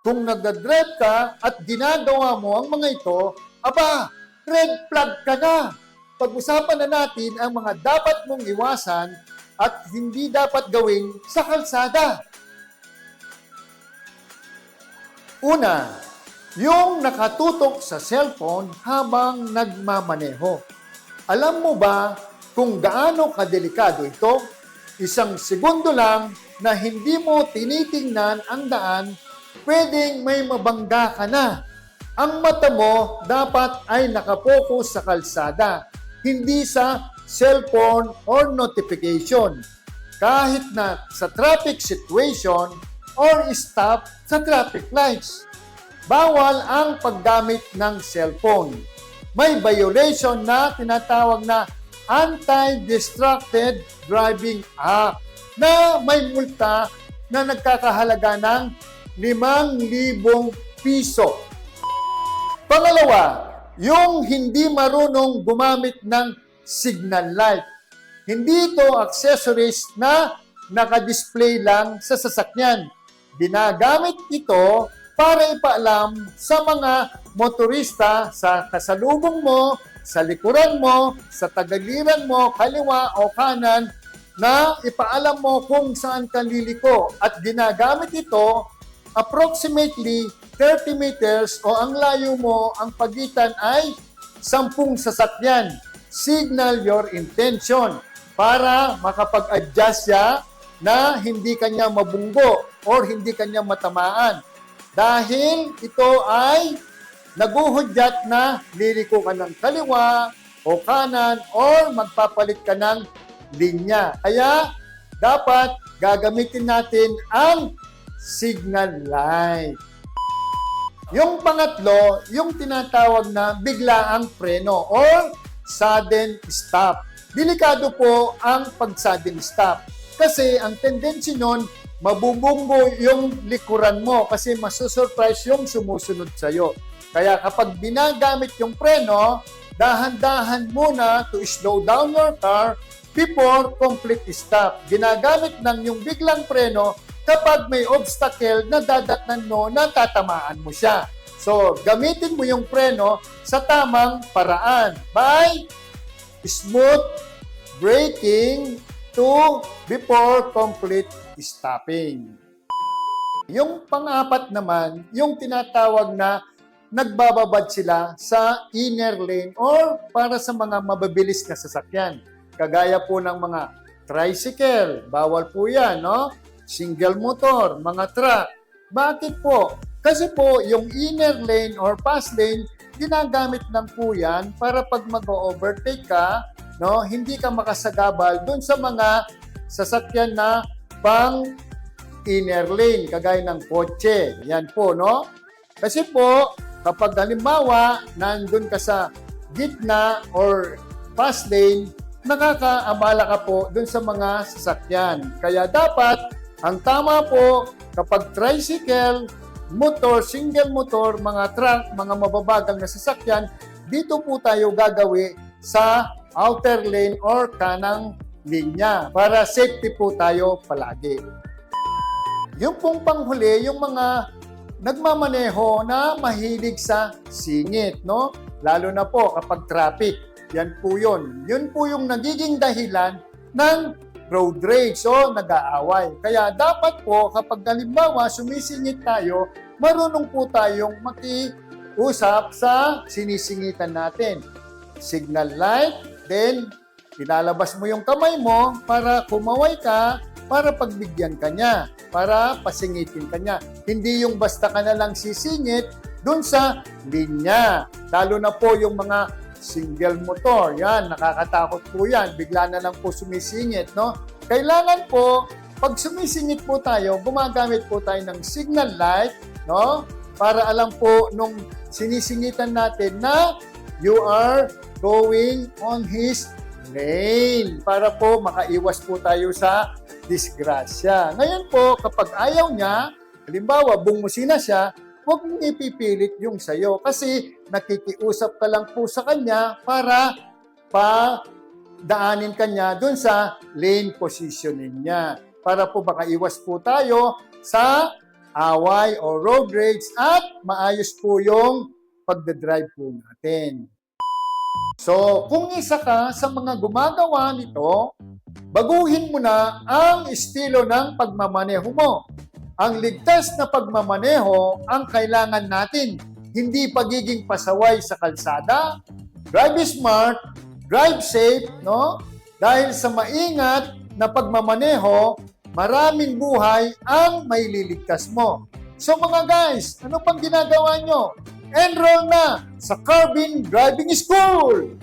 Kung nagdadrive ka at ginagawa mo ang mga ito, aba, red flag ka na. Pag-usapan na natin ang mga dapat mong iwasan at hindi dapat gawin sa kalsada. Una, yung nakatutok sa cellphone habang nagmamaneho. Alam mo ba kung gaano kadelikado ito? Isang segundo lang na hindi mo tinitingnan ang daan, pwedeng may mabangga ka na. Ang mata mo dapat ay nakapokus sa kalsada, hindi sa cellphone or notification. Kahit na sa traffic situation or stop sa traffic lights. Bawal ang paggamit ng cellphone. May violation na tinatawag na Anti-Distracted Driving Act na may multa na nagkakahalaga ng 5,000 piso. Pangalawa, yung hindi marunong gumamit ng signal light. Hindi ito accessories na nakadisplay lang sa sasakyan. Ginagamit ito para ipaalam sa mga motorista sa kasalubong mo, sa likuran mo, sa tagaliran mo, kaliwa o kanan, na ipaalam mo kung saan ka liliko. At ginagamit ito approximately 30 meters o ang layo mo, ang pagitan ay 10 sasakyan. Signal your intention para makapag-adjust siya na hindi kanya mabunggo or hindi kanya matamaan. Dahil ito ay naguhudyat na liliko ka ng kaliwa o kanan or magpapalit ka ng linya. Kaya dapat gagamitin natin ang signal light. Yung pangatlo, yung tinatawag na biglaang preno or sudden stop. Delikado po ang pag-sudden stop. Kasi ang tendency nun, mabubunggo yung likuran mo kasi masusurprise yung sumusunod sa'yo. Kaya kapag binagamit yung preno, dahan-dahan muna to slow down your car before complete stop. Ginagamit ng yung biglang preno kapag may obstacle na dadatnan mo na tatamaan mo siya. So, gamitin mo yung preno sa tamang paraan by smooth braking to before complete stopping. Yung pang-apat naman, yung tinatawag na nagbababad sila sa inner lane or para sa mga mababilis na sasakyan. Kagaya po ng mga tricycle, bawal po yan, no? Single motor, mga truck. Bakit po? Kasi po, yung inner lane or fast lane, ginagamit lang po yan para pag mag-overtake ka, no, hindi ka makasagabal dun sa mga sasakyan na pang inner lane, kagaya ng kotse. Yan po, no? Kasi po, kapag halimbawa, nandun ka sa gitna or fast lane, nakakaabala ka po dun sa mga sasakyan. Kaya dapat, ang tama po, kapag tricycle, motor, single motor, mga truck, mga mababagang na sasakyan, dito po tayo gagawi sa outer lane or kanang linya para safety po tayo palagi. Yung pong panghuli, yung mga nagmamaneho na mahilig sa singit, no? Lalo na po kapag traffic. Yan po yun. Yun po yung nagiging dahilan ng road rage o nag-aaway. Kaya dapat po kapag halimbawa sumisingit tayo, marunong po tayong makiusap sa sinisingitan natin. Signal light, then ilalabas mo yung kamay mo para kumaway ka, para pagbigyan ka niya, para pasingitin ka niya. Hindi yung basta ka na lang sisingit dun sa linya. Lalo na po yung mga single motor. Yan, nakakatakot po yan. Bigla na lang po sumisingit, no? Kailangan po, pag sumisingit po tayo, gumagamit po tayo ng signal light, no? Para alam po nung sinisingitan natin na you are going on his lane para po makaiwas po tayo sa disgrasya. Ngayon po, kapag ayaw niya, halimbawa, bungusina siya, huwag mong ipipilit yung sayo kasi nakikiusap ka lang po sa kanya para pa daanin kanya dun sa lane positioning niya para po makaiwas po tayo sa away o road rage at maayos po yung pagdadrive po natin. So, kung isa ka sa mga gumagawa nito, baguhin mo na ang estilo ng pagmamaneho mo. Ang ligtas na pagmamaneho ang kailangan natin, hindi pagiging pasaway sa kalsada. Drive smart, drive safe, no? Dahil sa maingat na pagmamaneho, maraming buhay ang maililigtas mo. So mga guys, ano pang ginagawa nyo? Enroll na sa Carbon Driving School!